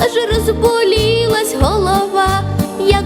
аж розболілась голова. Як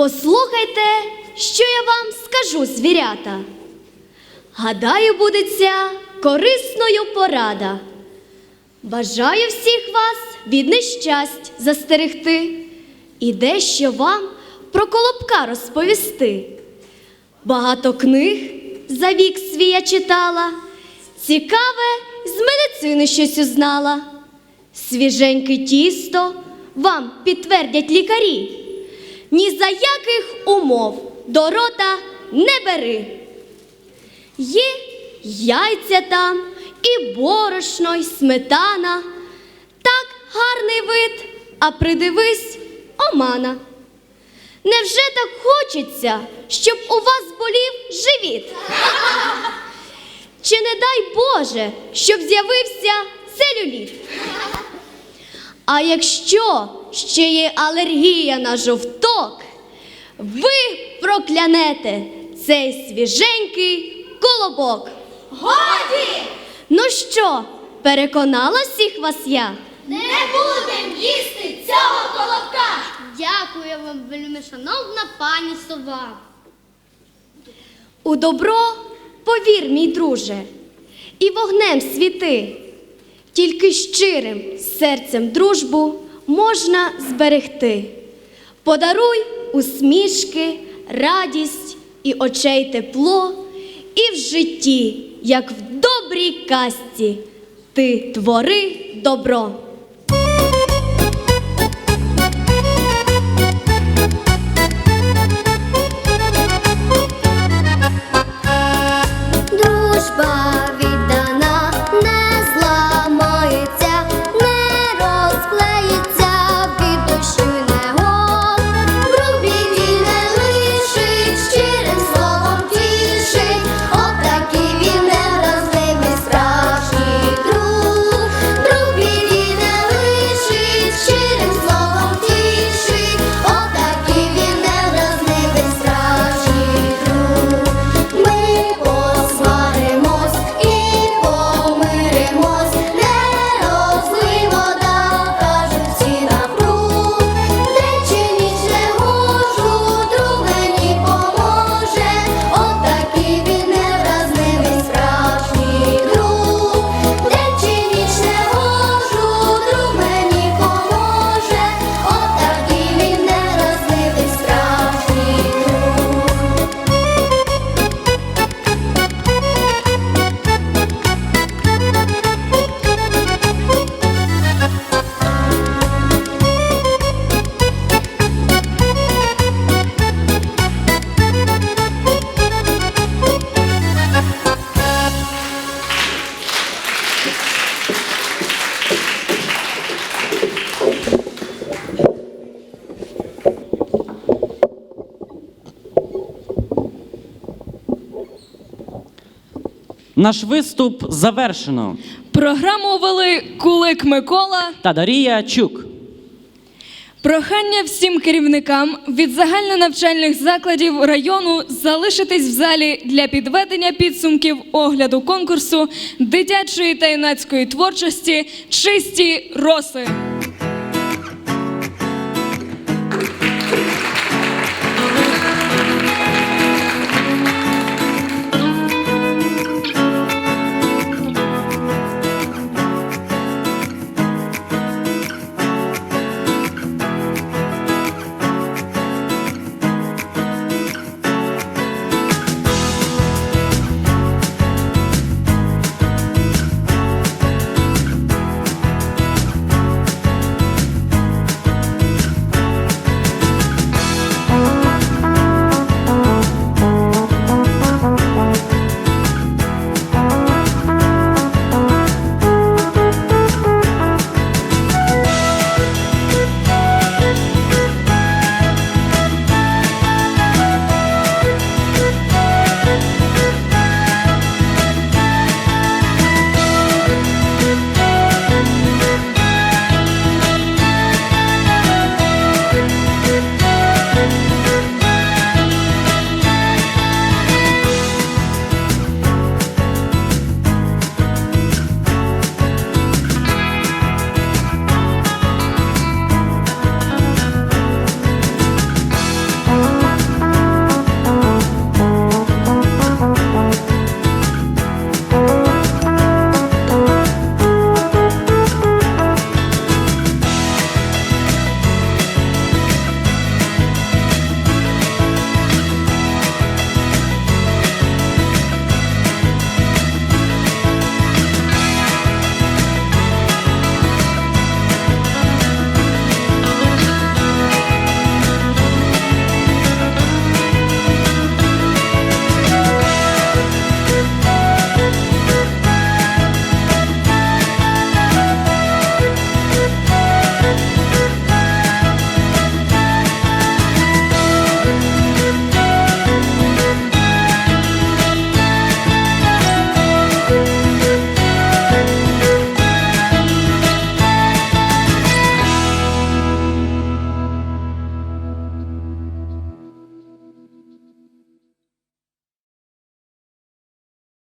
Послухайте, що я вам скажу, звірята. Гадаю, будеться корисною порада. Бажаю всіх вас від нещасть застерегти і дещо вам про колобка розповісти. Багато книг за вік свій я читала, цікаве з медицини щось узнала. Свіженьке тісто вам підтвердять лікарі. Ні за яких умов до рота не бери. Є яйця там, і борошно, і сметана. Так гарний вид, а придивись омана. Невже так хочеться, щоб у вас болів живіт? Чи не дай Боже, щоб з'явився целюліт? А якщо ще є алергія на жовток, ви проклянете цей свіженький колобок. Годі! Ну що, переконала всіх вас я? Не будем їсти цього колобка! Дякую вам, вельми шановна пані сова. У добро повір, мій друже, і вогнем світи. Тільки щирим серцем дружбу можна зберегти. Подаруй усмішки, радість і очей тепло, і в житті, як в добрій казці, ти твори добро. Наш виступ завершено. Програму вели Кулик Микола. Та Дарія Чук. Прохання всім керівникам від загальнонавчальних закладів району залишитись в залі для підведення підсумків огляду конкурсу дитячої та юнацької творчості Чисті роси.